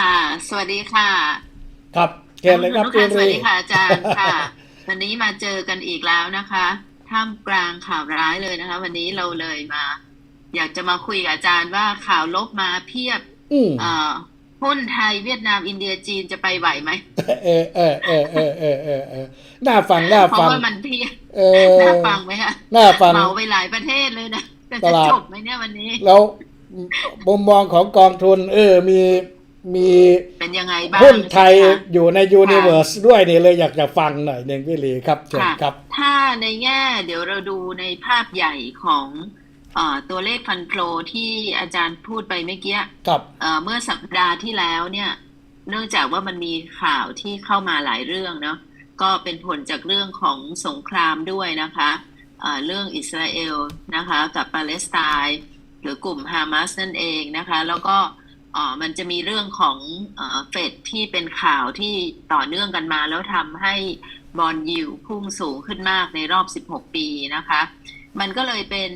ค่ะ สวัสดีค่ะครับเชิญเลยครับทุกพี่ท่านสวัรีสดีค่ะอาจารย์ค่ะ วันนี้มาเจอกันอีกแล้วนะคะ ท่ามกลางข่าวร้ายเลยนะคะ วันนี้เราเลยมา อยากจะมาคุยกับอาจารย์ว่าข่าวลบมาเพียบอืมเอ่อหุ้นไทยเวียดนามอินเดียจีนจะไปไหวไหมเออเออเออเออเออเออเออน่าฟังน่าเพราะฟังว่ามันเพียบเออน่าฟังไหมคะน่าฟังเหมาไปหลายประเทศเลยนะแต่ตจะลาดจบไหมเนี่ยวันนี้แล้วมุมมองของกองทุน เออ มี มีเป็นยังไงบ้างหุ้นไทยใช่หมคะอยู่ในยูนิเว r ร์สด้วยนี่เลยอยากจะฟังหน่อยหนึ่งพี่ลีครับเชิญค่ะครับ ถ้าในแง่เดี๋ยวเราดูในภาพใหญ่ของเออตัวเลขฟันโฟลที่อาจารย์พูดไปเมื่อกี้ครับเอ่อเมื่อสัปดาห์ที่แล้วเนี่ย เนื่องจากว่ามันมีข่าวที่เข้ามาหลายเรื่องเนาะก็เป็นผลจากเรื่องของสงครามด้วยนะคะเอ่อเรื่องอิสราเอลนะคะ กับปาเลสไตน์หรือกลุ่มฮามาสนั่นเองนะคะ แล้วก็เออมันจะมีเรื่องของเฟดที่เป็นข่าวที่ต่อเนื่องกันมา แล้วทำให้บอลยิวพุ่งสูงขึ้นมากในรอบ 16 ปีนะคะ มันก็เลยเป็น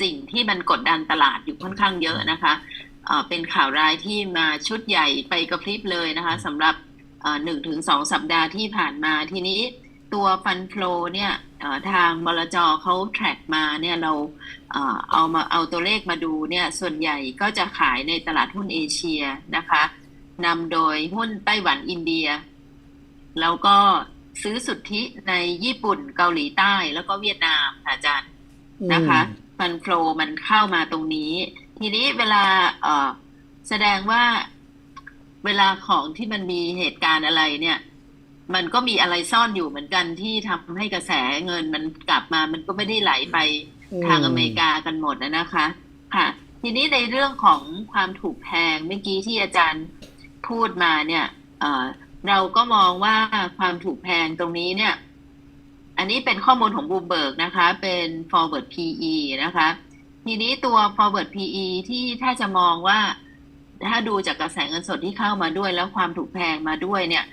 สิ่งที่มันกดดันตลาดอยู่ค่อนข้างเยอะนะคะเป็นข่าวร้ายที่มาชุดใหญ่ไปกระพริบเลยนะคะสำหรับหนึ่งถึงสองสัปดาห์ที่ผ่านมาทีนี้ตัวฟันโฟลเนี่ยทางบลจเขาแทร็กมาเนี่ยเรา เอ่อเอามาเอาตัวเลขมาดูเนี่ยส่วนใหญ่ก็จะขายในตลาดหุ้นเอเชียนะคะนำโดยหุ้นไต้หวันอินเดีย แล้วก็ซื้อสุทธิในญี่ปุ่นเกาหลีใต้แล้วก็เวียดนามค่ะอาจารย์นะคะฟันโฟลมันเข้ามาตรงนี้ ทีนี้เวลาเอ่อแสดงว่าเวลาของที่มันมีเหตุการณ์อะไรเนี่ย มันก็มีอะไรซ่อนอยู่เหมือนกันที่ทำให้กระแสเงินมันกลับมา มันก็ไม่ได้ไหลไป ทางอเมริกากันหมดนะนะคะ ค่ะ ทีนี้ในเรื่องของความถูกแพงเมื่อกี้ที่อาจารย์พูดมาเนี่ยเอ่อเราก็มองว่าความถูกแพงตรงนี้เนี่ย อันนี้เป็นข้อมูลของบูมเบิร์กนะคะ เป็น forward PE นะคะ ทีนี้ตัว forward PE ที่ถ้าจะมองว่า ถ้าดูจากกระแสเงินสดที่เข้ามาด้วย แล้วความถูกแพงมาด้วยเนี่ย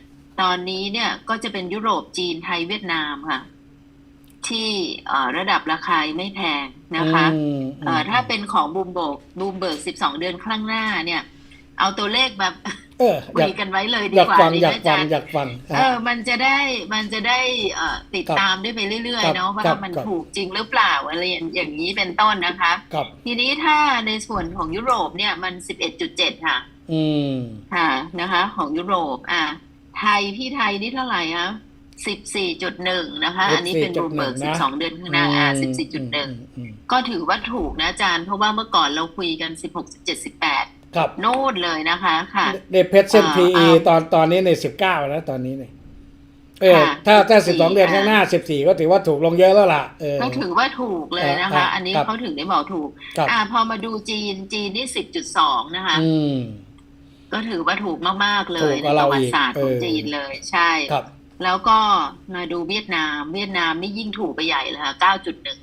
ตอนนี้เนี่ยก็จะเป็นยุโรปจีนไทยเวียดนามค่ะ ที่เอ่อระดับราคาไม่แพงนะคะอืมเอ่อถ้าเป็นของบูมเบิร์กบูมเบิร์ก12เดือนข้างหน้าเนี่ย เอาตัวเลขแบบเออคุอยากยกันไว้เลยดีอยากกว่าฟังดีอยาไหมกอาฟัจางรย์อยากฟังเออมันจะได้มันจะได้เอ่อติดครับตามได้ไปเรื่อยครัๆบเนาะว่าครับมันครับถูกจริงหรือเปล่าอะไรอย่างนี้เป็นต้นนะคะครับทีนี้ถ้าในส่วนของยุโรปเนี่ยมัน11.7ค่ะ อืมค่ะนะคะ ของยุโรป อะไทยที่ไทยนี่เท่าไหร่คะ 14.1นะคะ อันนี้เป็นบูมเบิร์ก14.1นะ12เดือนข้างหน้าอะอืม14.1อืมก็ถือว่าถูกนะอาจารย์ เพราะว่าเมื่อก่อนเราคุยกัน16 17 18ครับโน่นเลยนะคะค่ะเดเพชเส้นอ่า PE อ่าตอนตอนนี้ในสิบเก้าแล้วตอนนี้เนี่ยเออค่ะถ้าถ้าสิบสอง14เดือนข้างหน้าสิบสี่ก็ถือว่าถูกลงเยอะแล้วล่ะเออก็ถือว่าถูกเลยนะคะอ่าอันนี้ครับเขาถึงได้บอกถูกครับอ่า พอมาดูจีนจีนนี่สิบจุดสองนะคะอืมก็ถือว่าถูกมาก ๆ เลถูยกกในว่าปเราระวัอีติกศาสตร์ของเออจีนเลยใช่ครับ แล้วก็มาดูเวียดนาม เวียดนามนี่ยิ่งถูกไปใหญ่เลยค่ะเก้าจุดหนึ่ง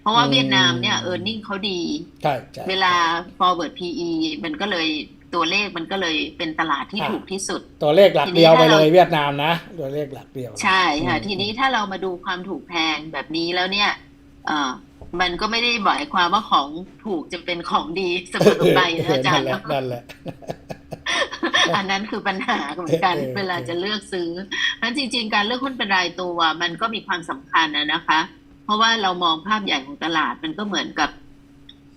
เพราะว่าอืมเวียดนามเนี่ยเออร์เน็งเขาดีใช่ใช่เวลา forward PE มันก็เลยตัวเลขมันก็เลยเป็นตลาดที่อ่าถูกที่สุด ตัวเลขหลักทีนี้เดียวไปถ้าเลเรายเวียดนามนะ ตัวเลขหลักเดียว ใช่ค่ะอืมทีนี้ถ้าเรามาดูความถูกแพงแบบนี้แล้วเนี่ยเออมันก็ไม่ได้หมายความว่าของถูกจะเป็นของดีเสมอไปนะอาจารย์นั่นแหละนั่นแหละ อันนั้นคือปัญหาเหมือนกันเออเวลาจะเลือกซื้อนั้นจริง ๆ การเลือกหุ้นเป็นรายตัวมันก็มีความสำคัญนะนะคะ เพราะว่าเรามองภาพใหญ่ของตลาดมันก็เหมือนกับ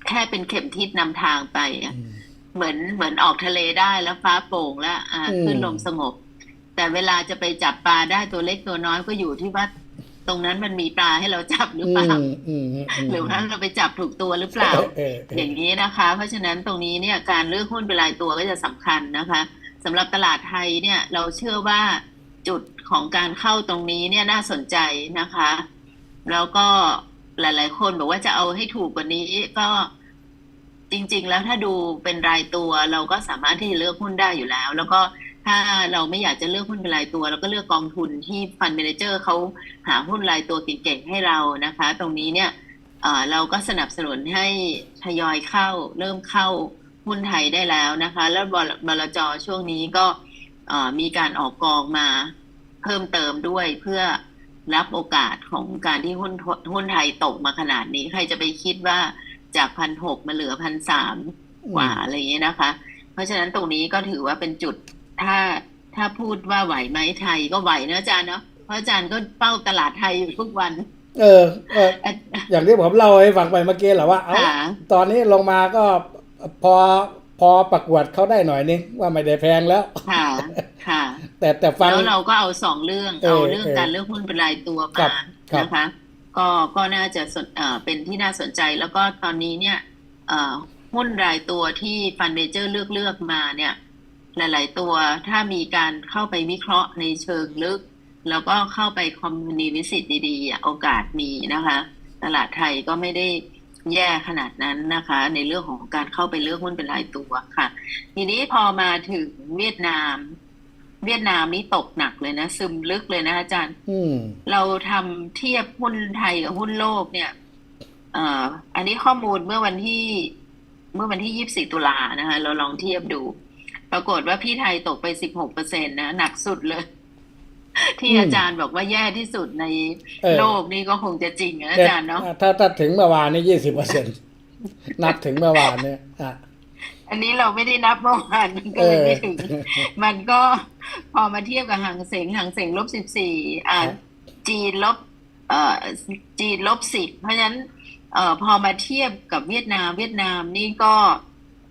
แค่เป็นเข็มทิศนำทางไปอะอืมเหมือนเหมือนออกทะเลได้แล้วฟ้าโปร่งแล้วอ่าอืมขึ้นลมสงบ แต่เวลาจะไปจับปลาได้ตัวเล็กตัวน้อยก็อยู่ที่ว่าตรงนั้นมันมีปลาให้เราจับหรือเปล่าอืมอืมมหรือว่าเราไปจับถูกตัวหรือเปล่าเออเอออย่างนี้นะคะ เพราะฉะนั้นตรงนี้เนี่ยการเลือกหุ้นเป็นรายตัวก็จะสำคัญนะคะ สำหรับตลาดไทยเนี่ยเราเชื่อว่าจุดของการเข้าตรงนี้เนี่ยน่าสนใจนะคะ แล้วก็หลาย ๆ คนบอกว่าจะเอาให้ถูกกว่านี้ก็จริง ๆ แล้วถ้าดูเป็นรายตัว เราก็สามารถที่จะเลือกหุ้นได้อยู่แล้ว แล้วก็ถ้าเราไม่อยากจะเลือกหุ้นเป็นรายตัว เราก็เลือกกองทุนที่ฟันเมนเจอร์เขาหาหุ้นรายตัวเก่ง ๆ ให้เรานะคะ ตรงนี้เนี่ยเอ่อเราก็สนับสนุนให้ทยอยเข้า เริ่มเข้า หุ้นไทยได้แล้วนะคะ แล้วบลบลจช่วงนี้ก็เอ่อมีการออกกองมาเพิ่มเติมด้วยเพื่อรับโอกาสของการที่หุ้นหุ้นไทยตกมาขนาดนี้ ใครจะไปคิดว่าจากพันหกมาเหลือพันสามกว่าอะไรอย่างเงี้ยนะคะ เพราะฉะนั้นตรงนี้ก็ถือว่าเป็นจุดถ้าถ้าพูดว่าไหวไหมไทยก็ไหวนะอาจารย์เนาะเพราะอาจารย์ก็เป้าตลาดไทยอยู่ทุกวัน เออเอออย่างที่ผมเล่าให้ฟังไปเมื่อกี้แหละว่าเอาค่ะตอนนี้ลงมาก็ พอพอประกวดเขาได้หน่อยนึงว่าไม่ได้แพงแล้ว ค่ะ ค่ะ แต่แต่ฟังแล้วเราก็เอาสองเรื่อง เออเอาเรื่องเออการเลือกหุ้นเป็นรายตัวครัมาบครับนะคะ ก็ก็น่าจะสนเอ่อเป็นที่น่าสนใจแล้วก็ตอนนี้เนี่ยเอ่อหุ้นรายตัวที่ฟันเมเจอร์เลือกเลือกมาเนี่ย หลาย ๆ ตัวถ้ามีการเข้าไปวิเคราะห์ในเชิงลึก แล้วก็เข้าไปคอมมูนิวิสิตดีๆอะโอกาสมีนะคะ ตลาดไทยก็ไม่ได้ แย่ขนาดนั้นนะคะ ในเรื่องของการเข้าไปเลือกหุ้นเป็นรายตัวค่ะ ทีนี้พอมาถึงเวียดนาม เวียดนามนี่ตกหนักเลยนะ ซึมลึกเลยนะอาจารย์อืมเราทำเทียบหุ้นไทยกับหุ้นโลกเนี่ยเอ่ออันนี้ข้อมูลเมื่อวันที่เมื่อวันที่24ตุลานะคะ เราลองเทียบดู ปรากฏว่าพี่ไทยตกไป16เปอร์เซ็นนะ หนักสุดเลย ที่อืมอาจารย์บอกว่าแย่ที่สุดในเออโลกนี่ก็คงจะจริงนะอาจารย์เนาะถ้าถ้าถึงเมื่อวานนี่ยี่สิบเปอร์เซ็นนับถึงเมื่อวานเนี่ยอะอันนี้เราไม่ได้นับเมื่อวานมันก็เลยไม่ถึง มันก็พอมาเทียบกับหางเสงหางเสงลบสิบสี่อ่าครับจีนลบเอ่อจีนลบสิบเพราะฉะนั้นเอ่อพอมาเทียบกับเวียดนามเวียดนามนี่ก็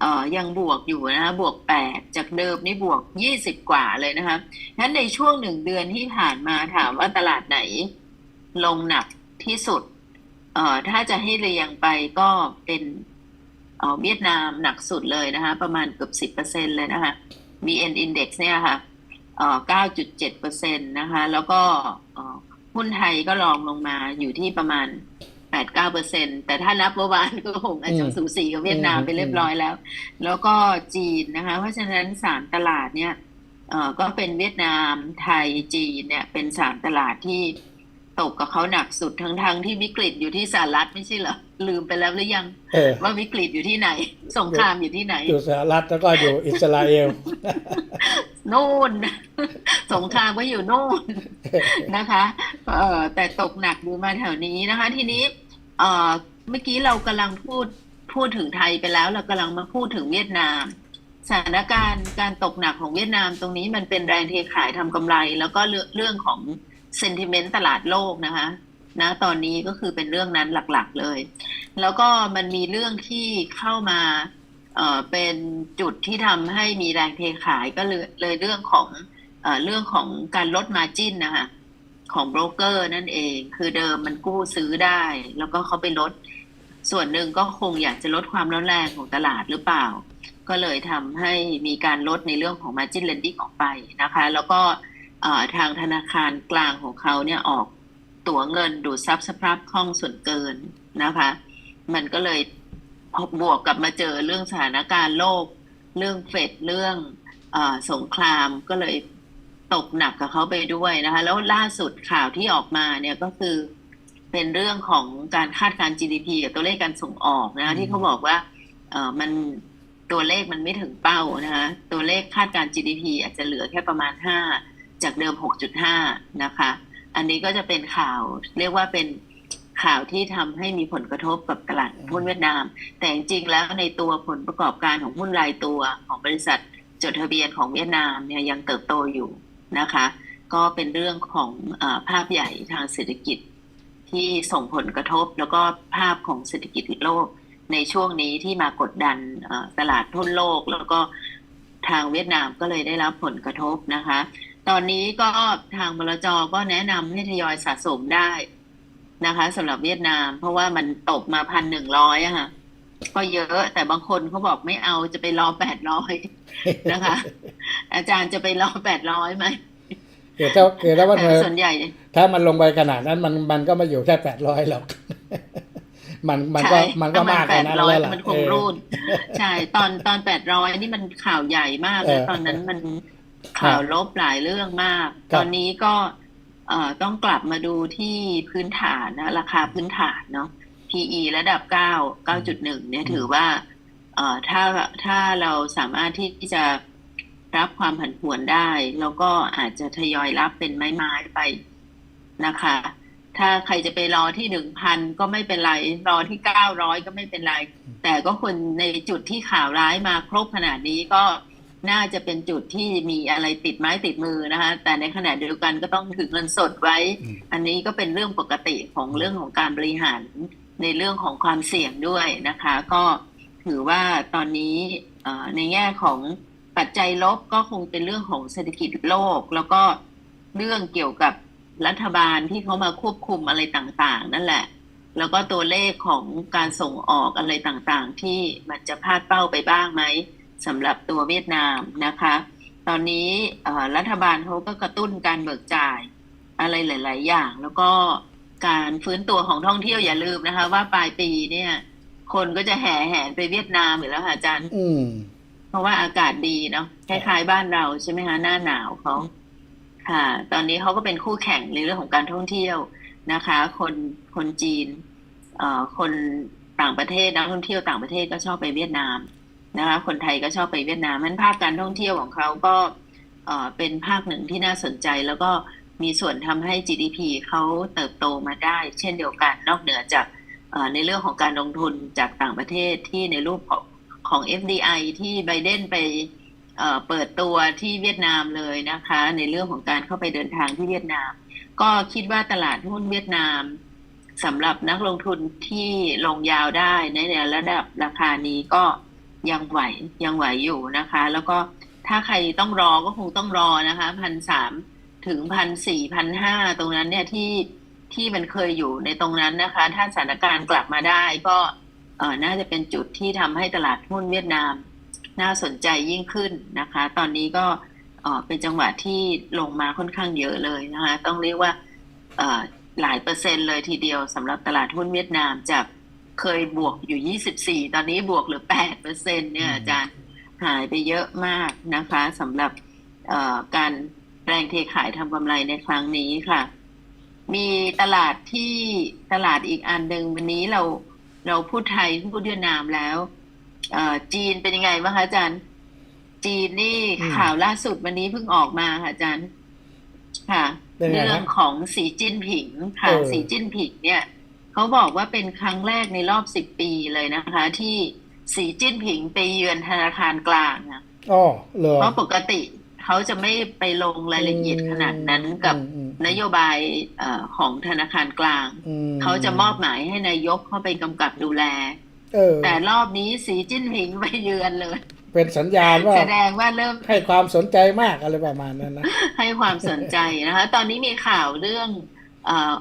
เอ่อยังบวกอยู่นะคะบวกแปดจากเดิมนี่บวกยี่สิบกว่าเลยนะคะนั้นในช่วงหนึ่งเดือนที่ผ่านมาถามว่าตลาดไหน ลงหนักที่สุดเอ่อถ้าจะให้เรียงไปก็เป็นเอ่อเวียดนามหนักสุดเลยนะคะ ประมาณเกือบสิบเปอร์เซ็นเลยนะคะ VN Index เนี่ยค่ะเอ่อ9.7เปอร์เซ็นต์นะคะ แล้วก็หุ้นไทยก็ลองลงมาอยู่ที่ประมาณ 8-9เปอร์เซ็นต์แต่ถ้านับเมื่อวานก็คงอาจจะอืมสูสีกับเวียดนามอืมไปเรียบร้อยแล้ว แล้วก็จีนนะคะ เพราะฉะนั้นสามตลาดเนี่ยเอ่อก็เป็นเวียดนามไทยจีนเนี่ย เป็นสามตลาดที่ตกกับเขาหนักสุดทั้งทั้งๆที่วิกฤตอยู่ที่สหรัฐไม่ใช่เหรอ ลืมไปแล้วหรือยังเออว่าวิกฤตอยู่ที่ไหน สงครามอยู่ที่ไหน อยู่สหรัฐแล้วก็อยู่อิสราเอลนู่น สงครามก็อยู่นู่นนะคะเอ่อแต่ตกหนักอยู่มาแถวนี้นะคะ ทีนี้เอ่อเมื่อกี้เรากำลังพูดพูดถึงไทยไปแล้ว เรากำลังมาพูดถึงเวียดนามสถานการณ์การตกหนักของเวียดนามตรงนี้มันเป็นแรงเทขายทำกำไร แล้วก็เรื่องเรื่องของเซนติเมนต์ตลาดโลกนะคะ นะตอนนี้ก็คือเป็นเรื่องนั้นหลักๆเลย แล้วก็มันมีเรื่องที่เข้ามาเอ่อเป็นจุดที่ทำให้มีแรงเทขายก็เลยเลยเรื่องของเอ่อเรื่องของการลดมาจิ้นนะคะของโบรกเกอร์นั่นเอง คือเดิมมันกู้ซื้อได้ แล้วก็เขาไปลด ส่วนหนึ่งก็คงอยากจะลดความร้อนแรงของตลาดหรือเปล่า ก็เลยทำให้มีการลดในเรื่องของ margin lending ออกไปนะคะ แล้วก็ทางธนาคารกลางของเขาเนี่ยออก ตั๋วเงินดูดซับสภาพคล่องส่วนเกินนะคะ มันก็เลยบวกกับมาเจอเรื่องสถานการณ์โลก เรื่องเฟดเรื่องเออสงครามก็เลยตกหนักกับเขาไปด้วยนะคะ แล้วล่าสุดข่าวที่ออกมาเนี่ยก็คือเป็นเรื่องของการคาดการณ์ GDP กับตัวเลขการส่งออกนะคะที่เขาบอกว่าเออมันตัวเลขมันไม่ถึงเป้านะคะตัวเลขคาดการณ์ GDP อาจจะเหลือแค่ประมาณ 5 จากเดิม 6.5 นะคะ อันนี้ก็จะเป็นข่าวเรียกว่าเป็นข่าวที่ทำให้มีผลกระทบกับตลาดหุ้นเวียดนาม แต่จริงๆแล้วในตัวผลประกอบการของหุ้นรายตัวของบริษัทจดทะเบียนของเวียดนามเนี่ยยังเติบโตอยู่นะคะ ก็เป็นเรื่องของอภาพใหญ่ทางเศรษฐกิจที่ส่งผลกระทบแล้วก็ภาพของเศรษฐกิจโลกในช่วงนี้ที่มากดดันตลาดทุนโลก แล้วก็ทางเวียดนามก็เลยได้รับผลกระทบนะคะ ตอนนี้ก็ทางบลจก็แนะนำให้ทยอยสะสมได้นะคะสำหรับเวียดนาม เพราะว่ามันตกมาพันหนึ่งร้อยอะค่ะก็เยอะแต่บางคนเขาบอกไม่เอาจะไปรอแปดร้อยนะคะ อาจารย์จะไปรอแปดร้อยไหมคือถ้าคือถ้ามันแต่ส่วนใหญ่ ถ้ามันลงไปขนาดนั้นมันมันก็มาอยู่แค่แปดร้อยหรอกมันมันก็ใช่มันก็มากแปขดนาดร้อยแล้วล่ะมันคงเออรูดใช่ตอนตอนแปดร้อยนี่มันข่าวใหญ่มากเอนะอตอนนั้นมัน ข่าวลบหลายเรื่องมากครับตอนนี้ก็เอ่อต้องกลับมาดูที่พื้นฐานนะราคาพื้นฐานเนาะ PE ระดับเก้าเก้าจุดหนึ่งเนี่ยถือว่าเอ่อถ้าถ้าเราสามารถที่จะรับความผันผวนได้ แล้วก็อาจจะทยอยรับเป็นไม้ๆไปนะคะ ถ้าใครจะไปรอที่หนึ่งพันก็ไม่เป็นไร รอที่เก้าร้อยก็ไม่เป็นไร แต่ก็คนในจุดที่ข่าวร้ายมาครบขนาดนี้ก็ น่าจะเป็นจุดที่มีอะไรติดไม้ติดมือนะคะ แต่ในขณะเดียวกันก็ต้องถือเงินสดไว้อืมอันนี้ก็เป็นเรื่องปกติของเรื่องของการบริหารในเรื่องของความเสี่ยงด้วยนะคะ ก็ถือว่าตอนนี้เอ่อในแง่ของปัจจัยลบก็คงเป็นเรื่องของเศรษฐกิจโลก แล้วก็เรื่องเกี่ยวกับรัฐบาลที่เขามาควบคุมอะไรต่างๆ นั่นแหละ แล้วก็ตัวเลขของการส่งออกอะไรต่างๆ ที่มันจะพลาดเป้าไปบ้างไหม สำหรับตัวเวียดนามนะคะ ตอนนี้เอ่อรัฐบาลเขาก็กระตุ้นการเบิกจ่ายอะไรหลาย ๆ อย่าง แล้วก็การฟื้นตัวของท่องเที่ยวอย่าลืมนะคะ ว่าปลายปีเนี่ย คนก็จะแห่แหนไปเวียดนามอยู่แล้วค่ะอาจารย์อืมเพราะว่าอากาศดีเนาะคล้ายๆบ้านเราใช่ไหมคะหน้าหนาวเขาค่ะ ตอนนี้เขาก็เป็นคู่แข่งในเรื่องของการท่องเที่ยวนะคะ คนคนจีนเอ่อคนต่างประเทศนักท่องเที่ยวต่างประเทศก็ชอบไปเวียดนาม นะคะคนไทยก็ชอบไปเวียดนามมันภาคการท่องเที่ยวของเขาก็เออเป็นภาคหนึ่งที่น่าสนใจแล้วก็มีส่วนทำให้ GDP เขาเติบโตมาได้ เช่นเดียวกันนอกเหนือจากในเรื่องของการลงทุนจากต่างประเทศที่ในรูปของของ FDI ที่ไบเดนไปเอ่อเปิดตัวที่เวียดนามเลยนะคะ ในเรื่องของการเข้าไปเดินทางที่เวียดนาม ก็คิดว่าตลาดหุ้นเวียดนามสำหรับนักลงทุนที่ลงยาวได้ในระดับราคานี้ก็ ยังไหวยังไหวอยู่นะคะ แล้วก็ถ้าใครต้องรอก็คงต้องรอนะคะพันสามถึงพันสี่พันห้าตรงนั้นเนี่ยที่ที่มันเคยอยู่ในตรงนั้นนะคะ ถ้าสถานการณ์กลับมาได้ก็เออน่าจะเป็นจุดที่ทำให้ตลาดหุ้นเวียดนาม น่าสนใจยิ่งขึ้นนะคะ ตอนนี้ก็เออเป็นจังหวะที่ลงมาค่อนข้างเยอะเลยนะคะ ต้องเรียกว่าเออหลายเปอร์เซ็นต์เลยทีเดียวสำหรับตลาดหุ้นเวียดนามจาก เคยบวกอยู่ 24 ตอนนี้บวกเหลือ8เปอร์เซ็นต์เนี่ยอาจารย์หายไปเยอะมากนะคะสำหรับเอ่อการแรงเทขายทำกำไรในครั้งนี้ค่ะ มีตลาดที่ตลาดอีกอันหนึ่งวันนี้เราเราพูดไทยพูดเวียดนามแล้วเอ่อจีนเป็นยังไงบ้างคะอาจารย์ จีนนี่อืมข่าวล่าสุดวันนี้เพิ่งออกมาค่ะอาจารย์ ค่ะเป็นไงฮะเรื่องของสีจิ้นผิงค่ะเออสีจิ้นผิงเนี่ย เขาบอกว่าเป็นครั้งแรกในรอบสิบปีเลยนะคะ ที่สีจิ้นผิงไปเยือนธนาคารกลางอะอ๋อเหรอเพราะปกติเขาจะไม่ไปลงรายละเอียดขนาดนั้นกับอืมอืมนโยบายเอ่อของธนาคารกลางอืมเขาจะมอบหมายให้นายกเข้าไปกำกับดูแลเออแต่รอบนี้สีจิ้นผิงไปเยือนเลย เป็นสัญญาณว่าแสดงว่าเริ่มให้ความสนใจมากอะไรประมาณนั้นนะให้ความสนใจนะคะ ตอนนี้มีข่าวเรื่องเออ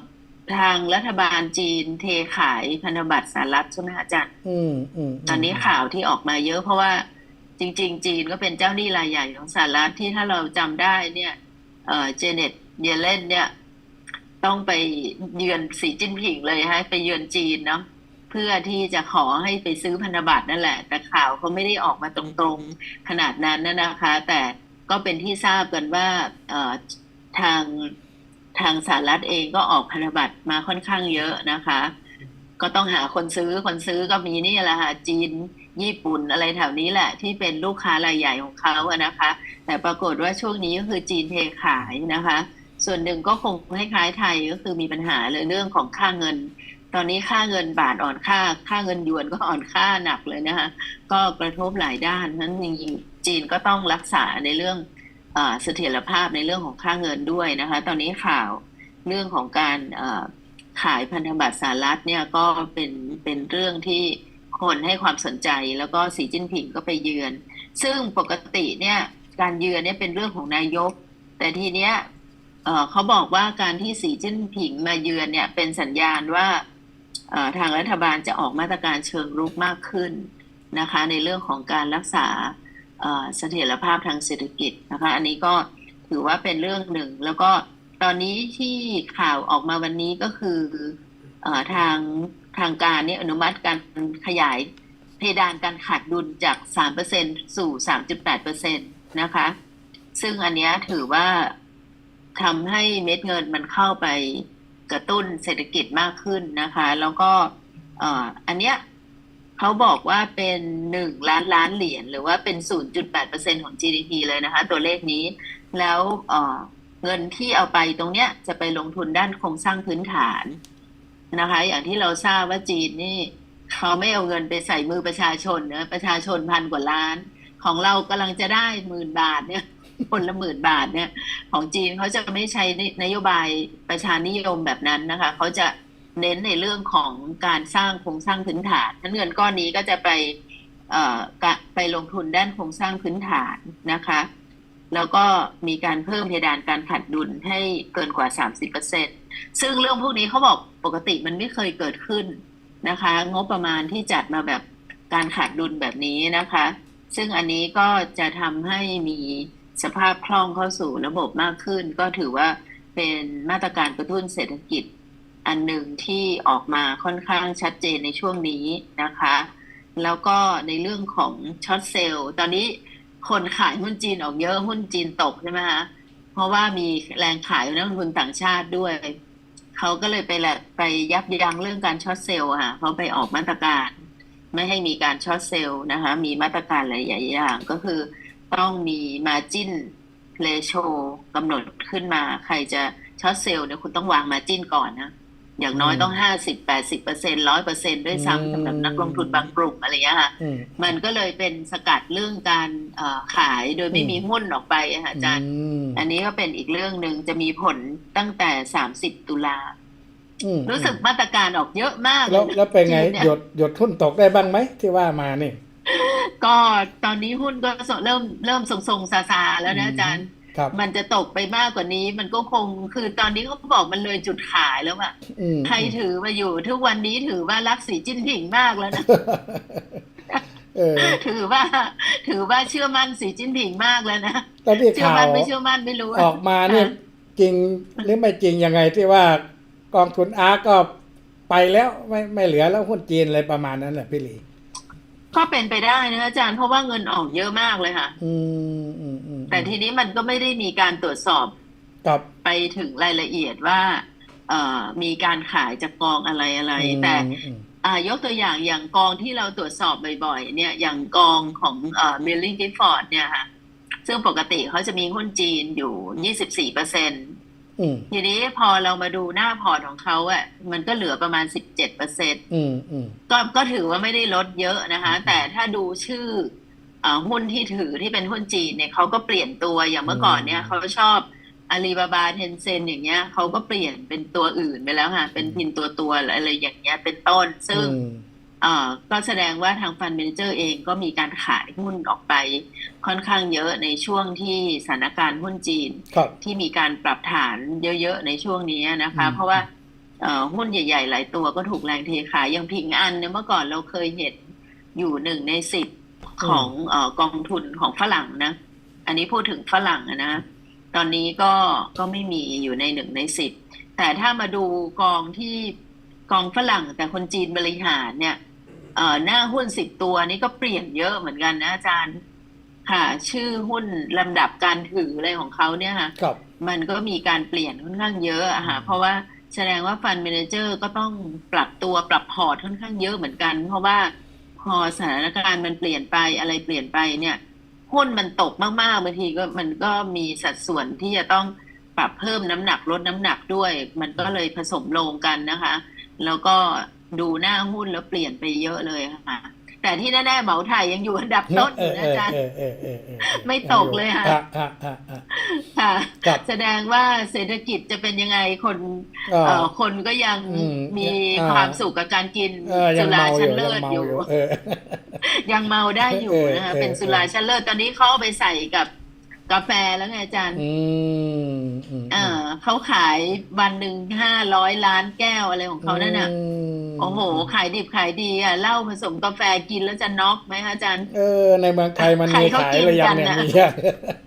ทางรัฐบาลจีนเทขายพันธบัตรสหรัฐใช่ไหมคะอาจารย์อืมอืมตอนนี้ข่าวที่ออกมาเยอะเพราะว่าจริง ๆ จีนก็เป็นเจ้าหนี้รายใหญ่ของสหรัฐที่ถ้าเราจำได้เนี่ยเอ่อเจเน็ตเยเลนเนี่ยต้องไปเยือนสีจิ้นผิงเลยฮะไปเยือนจีนเนาะเพื่อที่จะขอให้ไปซื้อพันธบัตรนั่นแหละ แต่ข่าวเขาไม่ได้ออกมาตรงๆขนาดนั้นนะนะคะ แต่ก็เป็นที่ทราบกันว่าเอ่อทาง ทางสหรัฐเองก็ออกพันธบัตรมาค่อนข้างเยอะนะคะ ก็ต้องหาคนซื้อคนซื้อก็มีนี่แหละค่ะจีนญี่ปุ่นอะไรแถวนี้แหละ ที่เป็นลูกค้ารายใหญ่ของเขาอะนะคะ แต่ปรากฏว่าช่วงนี้ก็คือจีนเทขายนะคะ ส่วนหนึ่งก็คงคล้ายๆไทยก็คือมีปัญหาเลยเรื่องของค่าเงิน ตอนนี้ค่าเงินบาทอ่อนค่า ค่าเงินหยวนก็อ่อนค่าหนักเลยนะคะ ก็กระทบหลายด้านนั้นจริงๆจีนก็ต้องรักษาในเรื่อง เอ่อเสถียรภาพในเรื่องของค่าเงินด้วยนะคะ ตอนนี้ข่าวเรื่องของการขายพันธบัตรสหรัฐเนี่ยก็เป็นเป็นเรื่องที่คนให้ความสนใจแล้วก็สีจิ้นผิงก็ไปเยือน ซึ่งปกติเนี่ยการเยือนเนี่ยเป็นเรื่องของนายก แต่ทีเนี้ยเขาบอกว่าการที่สีจิ้นผิงมาเยือนเนี่ยเป็นสัญญาณว่าทางรัฐบาลจะออกมาตรการเชิงรุกมากขึ้นนะคะ ในเรื่องของการรักษา เสถียรภาพทางเศรษฐกิจนะคะ อันนี้ก็ถือว่าเป็นเรื่องหนึ่ง แล้วก็ตอนนี้ที่ข่าวออกมาวันนี้ก็คืออทางทางการนี่อนุมัติการขยายเพดานการขาดดุลจาก 3%สู่ 3.8%นะคะ ซึ่งอันนี้ถือว่าทำให้เม็ดเงินมันเข้าไปกระตุ้นเศรษฐกิจมากขึ้นนะคะ แล้วก็อันเนี้ย เขาบอกว่าเป็นหนึ่งล้านล้านเหรียญหรือว่าเป็น0.8%ของ GDP เลยนะคะ ตัวเลขนี้ แล้วเงินที่เอาไปตรงเนี้ยจะไปลงทุนด้านโครงสร้างพื้นฐานนะคะ อย่างที่เราทราบว่าจีนนี่เขาไม่เอาเงินไปใส่มือประชาชนนะประชาชนพันกว่าล้าน ของเรากำลังจะได้หมื่นบาทเนี่ยคนละหมื่นบาทเนี่ย ของจีนเขาจะไม่ใช้นโยบายประชานิยมแบบนั้นนะคะ เขาจะ เน้นในเรื่องของการสร้างโครงสร้างพื้นฐานทั้นเงินก้อนนี้ก็จะไปไปลงทุนด้านโครงสร้างพื้นฐานนะคะ แล้วก็มีการเพิ่มเพดานการขาดดุลให้เกินกว่า 30%ซึ่งเรื่องพวกนี้เขาบอกปกติมันไม่เคยเกิดขึ้นนะคะ งบประมาณที่จัดมาแบบการขาดดุลแบบนี้นะคะ ซึ่งอันนี้ก็จะทำให้มีสภาพคล่องเข้าสู่ระบบมากขึ้น ก็ถือว่าเป็นมาตรการกระตุ้นเศรษฐกิจ อันหนึ่งที่ออกมาค่อนข้างชัดเจนในช่วงนี้นะคะ แล้วก็ในเรื่องของช็อตเซลล์ตอนนี้คนขายหุ้นจีนออกเยอะหุ้นจีนตกใช่ไหมคะเพราะว่ามีแรงขายนักลงทุนต่างชาติด้วย เขาก็เลยไปแหละไปยับยั้งเรื่องการช็อตเซลล์ค่ะเขาไปออกมาตรการ ไม่ให้มีการช็อตเซลล์นะคะ มีมาตรการหลายอย่างก็คือต้องมี margin ratio กำหนดขึ้นมา ใครจะช็อตเซลล์เนี่ยคุณต้องวาง margin ก่อนนะ อย่างน้อยต้องห้าสิบแปดสิบเปอร์เซ็นร้อยเปอร์เซ็นด้วยซ้ำสำหรับนักลงทุนบางกลุ่มอะไรเงี้ยค่ะอืมมันก็เลยเป็นสกัดเรื่องการเอ่อขายโดยไม่มีหุ้นออกไปอะค่ะอาจารย์อืมอันนี้ก็เป็นอีกเรื่องหนึ่งจะมีผลตั้งแต่สามสิบตุลาอืมรู้สึกมาตรการออกเยอะมาก แล้วเยะแล้วเป็นไงจียหยดหยดทุนตกได้บ้างไหมที่ว่ามานี่ ก็ตอนนี้หุ้นก็เริ่มเริ่มทรงๆซาซาๆแล้วนะอาจารย์ครับ มันจะตกไปมากกว่านี้ มันก็คงคือตอนนี้เขาบอกมันเลยจุดขายแล้วอะอืมใครถือมาอยู่ ทุกวันนี้ถือว่ารักสีจิ้นผิงมากแล้วนะเออถือว่า ถือว่าเชื่อมั่นสีจิ้นผิงมากแล้วนะตอนที่เชื่อข่าวมั่นไม่เชื่อมั่นไม่รู้ะออกมาเนี่ยค่ะจริงหรือไม่จริงยังไงที่ว่ากองทุนอาร์ก็ไปแล้วไม่ไม่เหลือแล้วหุ้นจีนอะไรประมาณนั้นแหละพี่หลี ก็เป็นไปได้นะอาจารย์เพราะว่าเงินออกเยอะมากเลยค่ะอืมอืมอืมแต่ทีนี้มันก็ไม่ได้มีการตรวจสอบกับไปถึงรายละเอียดว่า เอ่อมีการขายจากกองอะไรอะไรอืมแต่อืมอ่ายกตัวอย่างอย่างกองที่เราตรวจสอบบ่อยๆ เนี่ย อย่างกองของเอ่อมิลลิงกิฟฟอร์ดเนี่ยค่ะ ซึ่งปกติเขาจะมีหุ้นจีนอยู่24เปอร์เซ็นต์อืม ทีนี้พอเรามาดูหน้าพอร์ตของเขาอะมันก็เหลือประมาณ17เปอร์เซ็นต์อืมอืมก็ก็ถือว่าไม่ได้ลดเยอะนะคะ แต่ถ้าดูชื่อเอ่อหุ้นที่ถือที่เป็นหุ้นจีนเนี่ยเขาก็เปลี่ยนตัวอย่างเมื่อก่อนเนี่ยเขาชอบอาลีบาบาเทนเซนอย่างเงี้ยเขาก็เปลี่ยนเป็นตัวอื่นไปแล้วค่ะ เป็นพินตัวตัวๆอะไรอย่างเงี้ยเป็นต้นซึ่งอืมเอ่อ ก็แสดงว่าทางฟันเมนเจอร์เองก็มีการขายหุ้นออกไปค่อนข้างเยอะในช่วงที่สถานการณ์หุ้นจีนครับที่มีการปรับฐานเยอะๆในช่วงนี้นะคะอืมเพราะว่าเอ่อหุ้นใหญ่ๆหลายตัวก็ถูกแรงเทขายอย่างพิงอันเนี่ยเมื่อก่อนเราเคยเห็นอยู่หนึ่งในสิบของเอ่อกองทุนของฝรั่งนะ อันนี้พูดถึงฝรั่งอะนะ ตอนนี้ก็ก็ไม่มีอยู่ในหนึ่งในสิบแต่ถ้ามาดูกองที่กองฝรั่งแต่คนจีนบริหารเนี่ย เอ่อหน้าหุ้นสิบตัวนี้ก็เปลี่ยนเยอะเหมือนกันนะอาจารย์ ค่ะ ชื่อหุ้นลำดับการถืออะไรของเขาเนี่ยค่ะครับ มันก็มีการเปลี่ยนค่อนข้างเยอะอะค่ะเพราะว่าแสดงว่าฟันเมนเจอร์ก็ต้องปรับตัวปรับพอร์ตค่อนข้างเยอะเหมือนกัน เพราะว่าพอสถานการณ์มันเปลี่ยนไปอะไรเปลี่ยนไปเนี่ยหุ้นมันตกมากๆบางทีก็มันก็มีสัดส่วนที่จะต้องปรับเพิ่มน้ำหนักลดน้ำหนักด้วย มันก็เลยผสมลงกันนะคะ แล้วก็ ดูหน้าหุ้นแล้วเปลี่ยนไปเยอะเลยค่ะ แต่ที่แน่ๆเหมาไทยยังอยู่อันดับต้นอเอยู่อนะเอออาจารย์เออเออเออเออไม่ตกเลยค่ะอ่อ่าอ่าอ่าค่ะครับแสดงว่าเศรษฐกิจจะเป็นยังไงคนก็เอ่อคนก็ยังอืมมีอ่าความสุขกับการกินเออยัสุงราเมาอชั้นยู่เลิยังศเมาอยู่อยู่เออยังเมาได้อยู่เออนะคะเออเป็นสุราชั้นเลิศตอนนี้เขาเอาไปใส่กับ กาแฟแล้วไงอาจารย์อืมอืมเออเขาขายวันหนึ่งห้าร้อยล้านแก้วอะไรของเขานั่นน่ะมโอ้โห ขายดิบขายดีอะเหล้าผสมกาแฟกินแล้วจะน็อกไหมคะอาจารย์ เออ ในเมืองไทยมันใครมีเขาขายกินหรือยังกันเนี่ยน่ะมียังไม่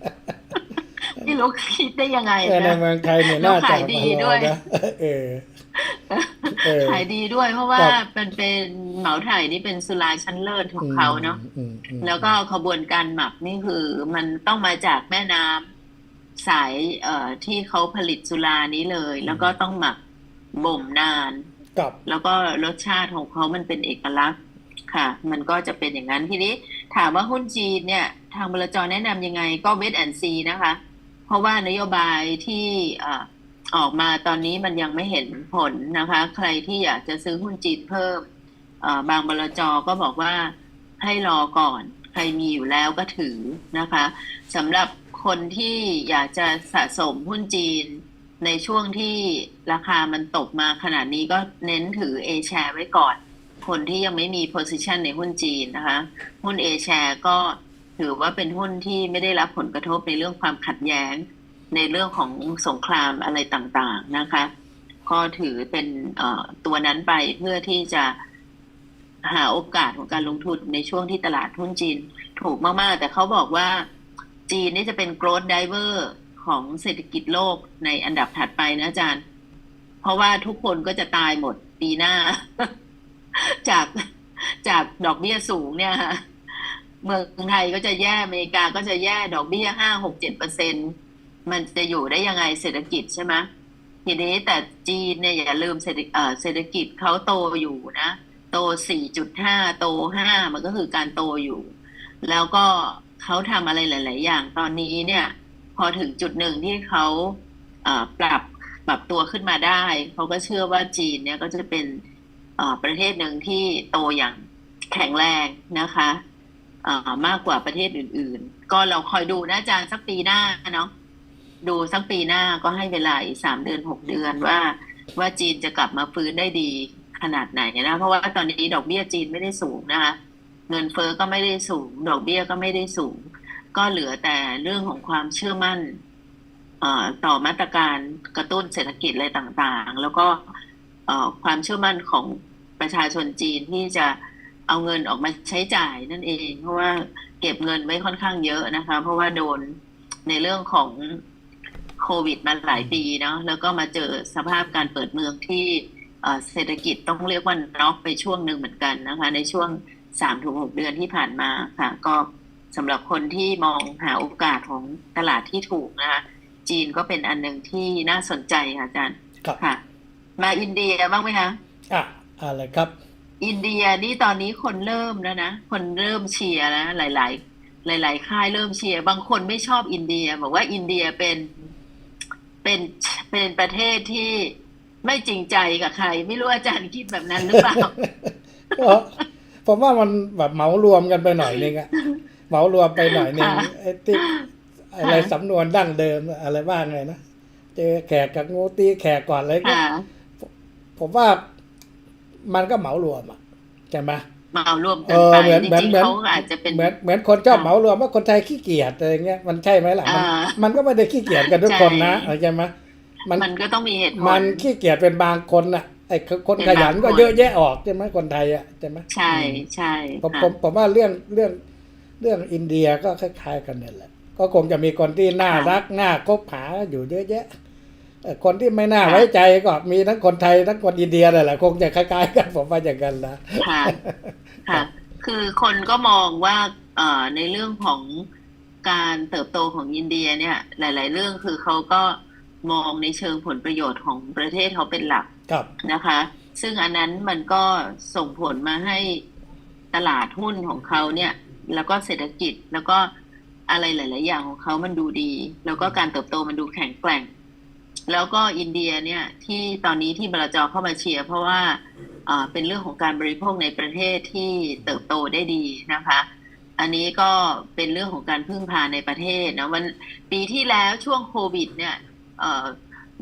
รู้คิดได้ยังไงเออในนะเมืองไทยเนี่ยแล้วน่าจะขายดีด้วยนะเออเออขายดีด้วยเพราะว่าครับมันเป็นเหมาไถ่นี่เป็นสุราชั้นเลิศของเขาเนาะอืมอืมแล้วก็ขบวนการหมักนี่คือ มันต้องมาจากแม่น้ำสายเอ่อที่เขาผลิตสุรานี้เลย แล้วก็ต้องหมักบ่มนานกับแล้วก็รสชาติของเขามันเป็นเอกลักษณ์ค่ะ มันก็จะเป็นอย่างนั้นทีนี้ ถามว่าหุ้นจีนเนี่ย ทางบลจแนะนำยังไงก็เวทแอนซีนะคะเพ ราะว่านโยบายที่ออกมาตอนนี้มันยังไม่เห็นผลนะคะ ใครที่อยากจะซื้อหุ้นจีนเพิ่มบางบลจก็บอกว่าให้รอก่อน ใครมีอยู่แล้วก็ถือนะคะสำหรับคนที่อยากจะสะสมหุ้นจีนในช่วงที่ราคามันตกมาขนาดนี้ก็เน้นถือ A share ไว้ก่อน คนที่ยังไม่มี position ในหุ้นจีนนะคะ หุ้น A share ก็ ถือว่าเป็นหุ้นที่ไม่ได้รับผลกระทบในเรื่องความขัดแย้ง ในเรื่องของสงครามอะไรต่างๆนะคะ ก็ถือเป็นตัวนั้นไปเพื่อที่จะหาโอกาสของการลงทุนในช่วงที่ตลาดหุ้นจีน ถูกมากๆ แต่เขาบอกว่าจีนนี่จะเป็น growth driver ของเศรษฐกิจโลกในอันดับถัดไปนะอาจารย์ เพราะว่าทุกคนก็จะตายหมดปีหน้า จากจากดอกเบี้ยสูงเนี่ยค่ะ เมืองไทยก็จะแย่อเมริกาก็จะแย่ดอกเบี้ยห้าหกเจ็ดเปอร์เซ็นมันจะอยู่ได้ยังไงเศรษฐกิจใช่ไหมทีนี้แต่จีนเนี่ยอย่าลืมเศรษฐเศรษฐกิจเขาโตอยู่นะ โต 4.5 โต 5 มันก็คือการโตอยู่ แล้วก็เขาทำอะไรหลาย ๆ อย่างตอนนี้เนี่ย พอถึงจุดหนึ่งที่เขาปรับปรับตัวขึ้นมาได้ เขาก็เชื่อว่าจีนเนี่ยก็จะเป็นประเทศหนึ่งที่โตอย่างแข็งแรงนะคะ มากกว่าประเทศอื่น ๆ ก็เราคอยดูนะอาจารย์สักปีหน้าเนาะดูสักปีหน้าก็ให้เวลาอีกสามเดือนหกเดือนว่า ว่าจีนจะกลับมาฟื้นได้ดีขนาดไหนนะเพราะว่าตอนนี้ดอกเบี้ยจีนไม่ได้สูงนะคะเงินเฟอ้อก็ไม่ได้สูง ดอกเบี้ยก็ไม่ได้สูง ก็เหลือแต่เรื่องของความเชื่อมั่นต่อมาตรการกระตุ้นเศรษฐกิจอะไรต่างๆ แล้วก็ความเชื่อมั่นของประชาชนจีนที่จะ เอาเงินออกมาใช้จ่ายนั่นเอง เพราะว่าเก็บเงินไว้ค่อนข้างเยอะนะคะ เพราะว่าโดนในเรื่องของโควิดมาหลายปีเนาะแล้วก็มาเจอสภาพการเปิดเมืองที่เอ่อเศรษฐกิจต้องเรียกว่าน็อกไปช่วงหนึ่งเหมือนกันนะคะ ในช่วงสามถึงหกเดือนที่ผ่านมาค่ะ ก็สำหรับคนที่มองหาโอกาสของตลาดที่ถูกนะคะจีนก็เป็นอันหนึ่งที่น่าสนใจค่ะอาจารย์ครับค่ะ มาอินเดียบ้างไหมคะอะอะไรครับ อินเดียนี่ตอนนี้คนเริ่มแล้วนะ คนเริ่มเชียร์นะหลาย ๆ หลาย ๆ ค่ายเริ่มเชียร์บางคนไม่ชอบอินเดีย บอกว่าอินเดียเป็นเป็นเป็นประเทศที่ไม่จริงใจกับใคร ไม่รู้อาจารย์คิดแบบนั้นหรือเปล่าก็ผมว่ามันแบบเหมารวมกันไปหน่อยนึงอะเหมารวมไปหน่อยนึงค่ะไอ้ที่อะไรค่ะสำนวนดั้งเดิมอะไรบ้างไงนะเจอแขกกับงูตีแขกก่อนอะไรก็ค่ะผมว่า มันก็เหมารวมอะใช่ไหมมาเอาร่วมกัเอนอไปเหมือนจเหมือนริงเหมือนๆเขาอาจจะเป็นเหมือนเหมือนคนชอบค่ะเหมารวมว่าคนไทยขี้เกียจอะไรเงี้ยมันใช่ไหมล่ะมันอ่ามันก็ไม่ได้ขี้เกียจกันทุกคนนะใช่ใช่ไหมมันมันก็ต้องมีเหตุผลมันขี้เกียจเป็นบางคนน่ะไอ้คนเป็นขยันบางคนก็เยอะแยะออกใช่ไหมคนไทยอะใช่ไหมใช่ใช่ผมค่ะผมผมว่าเรื่องเรื่องเรื่องอินเดียก็คล้ายๆกันเนี่ยแหละ ก็คงจะมีคนที่น่ารักน่าคบหาอยู่เยอะแยะเอ่อ คนที่ไม่น่าไว้ใจก็มีทั้งคนไทยทั้งคนอินเดียนั่นแหละคงจะคล้ายๆกันผมว่าอย่างนั้นนะค่ะค่ะคือคนก็มองว่าเอ่อในเรื่องของการเติบโตของอินเดียเนี่ย หลาย ๆ เรื่องคือเขาก็มองในเชิงผลประโยชน์ของประเทศเขาเป็นหลักครับนะคะ ซึ่งอันนั้นมันก็ส่งผลมาให้ตลาดหุ้นของเขาเนี่ย แล้วก็เศรษฐกิจแล้วก็อะไรหลาย ๆ อย่างของเขามันดูดี แล้วก็การเติบโตมันดูแข็งแกร่ง แล้วก็อินเดียเนี่ยที่ตอนนี้ที่บลจเข้ามาเชียร์เพราะว่าอ่าเป็นเรื่องของการบริโภคในประเทศที่เติบโตได้ดีนะคะ อันนี้ก็เป็นเรื่องของการพึ่งพาในประเทศนะวันปีที่แล้วช่วงโควิดเนี่ยเอ่อ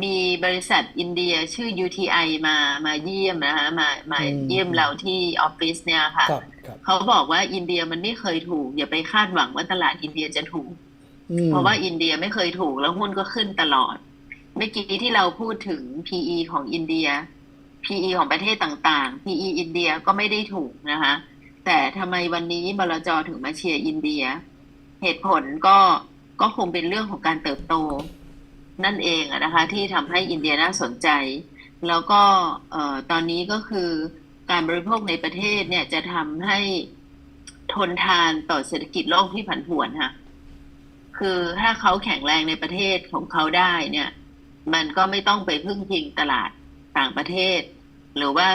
มีบริษัทอินเดียชื่อ UTI มามาเยี่ยมนะคะมามาอืมเยี่ยมเราที่ออฟฟิศเนี่ยค่ะครับครับเขาบอกว่าอินเดียมันไม่เคยถูก อย่าไปคาดหวังว่าตลาดอินเดียจะถูกอืมเพราะว่าอินเดียไม่เคยถูกแล้วหุ้นก็ขึ้นตลอด เมื่อกี้ที่เราพูดถึง PE ของอินเดีย PE ของประเทศต่างๆ PE อินเดียก็ไม่ได้ถูกนะคะ แต่ทำไมวันนี้บลจถึงมาเชียร์อินเดีย เหตุผลก็ก็คงเป็นเรื่องของการเติบโต นั่นเองนะคะ ที่ทำให้อินเดียน่าสนใจ แล้วก็ตอนนี้ก็คือการบริโภคในประเทศเนี่ยจะทำให้ทนทานต่อเศรษฐกิจโลกที่ผันผวนค่ะ คือถ้าเขาแข็งแรงในประเทศของเขาได้เนี่ย มันก็ไม่ต้องไปพึ่งพิงตลาดต่างประเทศ หรือว่า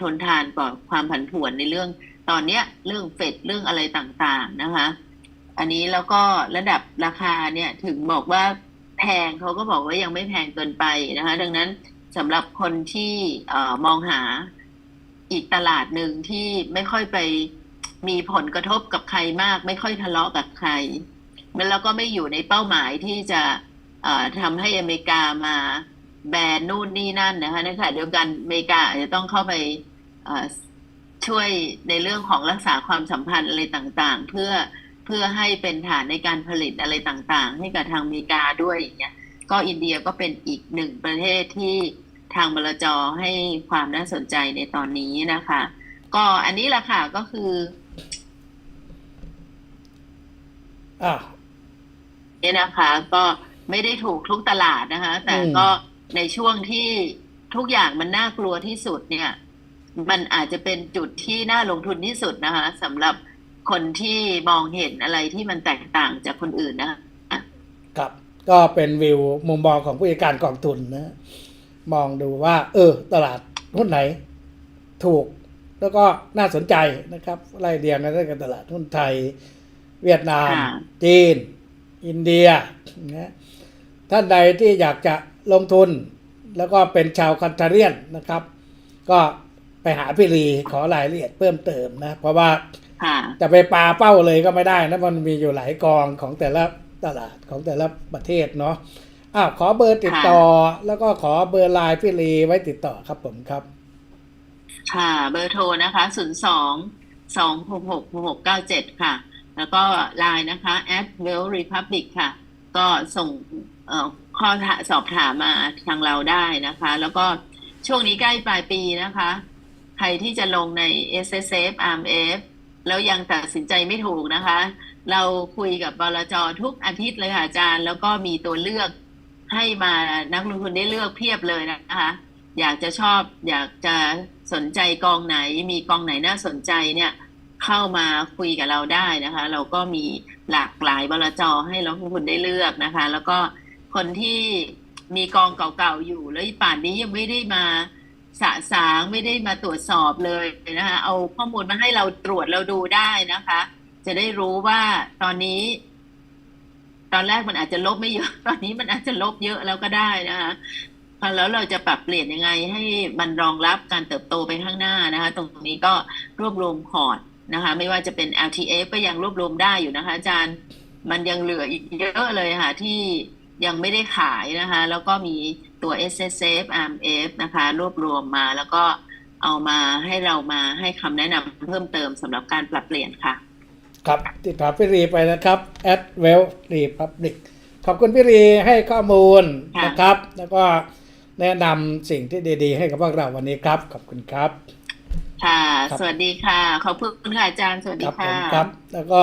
ทนทานต่อความผันผวนในเรื่องตอนเนี้ยเรื่องเฟดเรื่องอะไรต่างๆนะคะ อันนี้แล้วก็ระดับราคาเนี่ยถึงบอกว่าแพงเขาก็บอกว่ายังไม่แพงเกินไปนะคะ ดังนั้นสำหรับคนที่อมองหาอีกตลาดหนึ่งที่ไม่ค่อยไปมีผลกระทบกับใครมาก ไม่ค่อยทะเลาะกับใครแล้วก็ไม่อยู่ในเป้าหมายที่จะ ทำให้อเมริกามาแบนนู่นนี่นั่นนะคะในขณะเดียวกันอเมริกาอาจจะต้องเข้าไปเอ่อช่วยในเรื่องของรักษาความสัมพันธ์อะไรต่างๆ เพื่อเพื่อให้เป็นฐานในการผลิตอะไรต่างๆ ให้กับทางอเมริกาด้วยอย่างเงี้ยก็อินเดียก็เป็นอีกหนึ่งประเทศที่ทางบลจให้ความน่าสนใจในตอนนี้นะคะ ก็อันนี้แหละค่ะก็คืออ่าเนี่ยนะคะก็ ไม่ได้ถูกทุกตลาดนะคะ แต่อืมก็ในช่วงที่ทุกอย่างมันน่ากลัวที่สุดเนี่ย มันอาจจะเป็นจุดที่น่าลงทุนที่สุดนะคะสำหรับคนที่มองเห็นอะไรที่มันแตกต่างจากคนอื่นนะคะครับก็เป็นวิวมุมมองของผู้จัดการกองทุนนะ มองดูว่า เออ ตลาดหุ้นไหน ถูกแล้วก็น่าสนใจนะครับ ไล่เรียงกันตั้งแต่ตลาดหุ้นไทย เวียดนามค่ะจีน อินเดียนะ ท่านใดที่อยากจะลงทุน แล้วก็เป็นชาวคันทาเรียนนะครับ ก็ไปหาพี่ลีขอรายละเอียดเพิ่มเติมนะ เพราะว่าค่ะจะไปปาเป้าเลยก็ไม่ได้นะมันมีอยู่หลายกองของแต่ละตลาดของแต่ละประเทศเนาะอ้าวขอเบอร์ติดต่อ แล้วก็ขอเบอร์ไลน์พี่ลีไว้ติดต่อครับผมครับ ค่ะ เบอร์โทรนะคะ0 2 2 6 6 6 9 7ค่ะ แล้วก็ไลน์นะคะ at well republic ค่ะ ก็ส่งเอ่อ ข้อสอบถามมาทางเราได้นะคะ แล้วก็ช่วงนี้ใกล้ปลายปีนะคะ ใครที่จะลงใน S S F R M F แล้วยังตัดสินใจไม่ถูกนะคะ เราคุยกับบลจทุกอาทิตย์เลยค่ะอาจารย์ แล้วก็มีตัวเลือกให้มานักลงทุนได้เลือกเพียบเลยนะคะ อยากจะชอบอยากจะสนใจกองไหน มีกองไหนน่าสนใจเนี่ยเข้ามาคุยกับเราได้นะคะ เราก็มีหลากหลายบลจให้เราทุนได้เลือกนะคะ แล้วก็ คนที่มีกองเก่าๆอยู่ แล้วป่านนี้ยังไม่ได้มาสะสางไม่ได้มาตรวจสอบเลยนะคะเอาข้อมูลมาให้เราตรวจเราดูได้นะคะ จะได้รู้ว่าตอนนี้ ตอนแรกมันอาจจะลบไม่เยอะ ตอนนี้มันอาจจะลบเยอะแล้วก็ได้นะคะแล้วเราจะปรับเปลี่ยนยังไง ให้มันรองรับการเติบโตไปข้างหน้านะคะ ตรงนี้ก็รวบรวมพอร์ตนะคะ ไม่ว่าจะเป็น LTF ก็ยังรวบรวมได้อยู่นะคะ อาจารย์มันยังเหลืออีกเยอะเลยค่ะที่ ยังไม่ได้ขายนะคะ แล้วก็มีตัว S S F R M F นะคะ รวบรวมมาแล้วก็เอามาให้เรามาให้คำแนะนำเพิ่มเติมสำหรับการปรับเปลี่ยนค่ะ ครับ ติดต่อพี่รีไปนะครับ at well republic ขอบคุณพี่รีให้ข้อมูลค่ะนะครับ แล้วก็แนะนำสิ่งที่ดี ๆ ให้กับพวกเราวันนี้ครับ ขอบคุณครับ ค่ะครับสวัสดีค่ะ ขอบคุณค่ะอาจารย์ สวัสคดีรับผค่ะมครับแล้วก็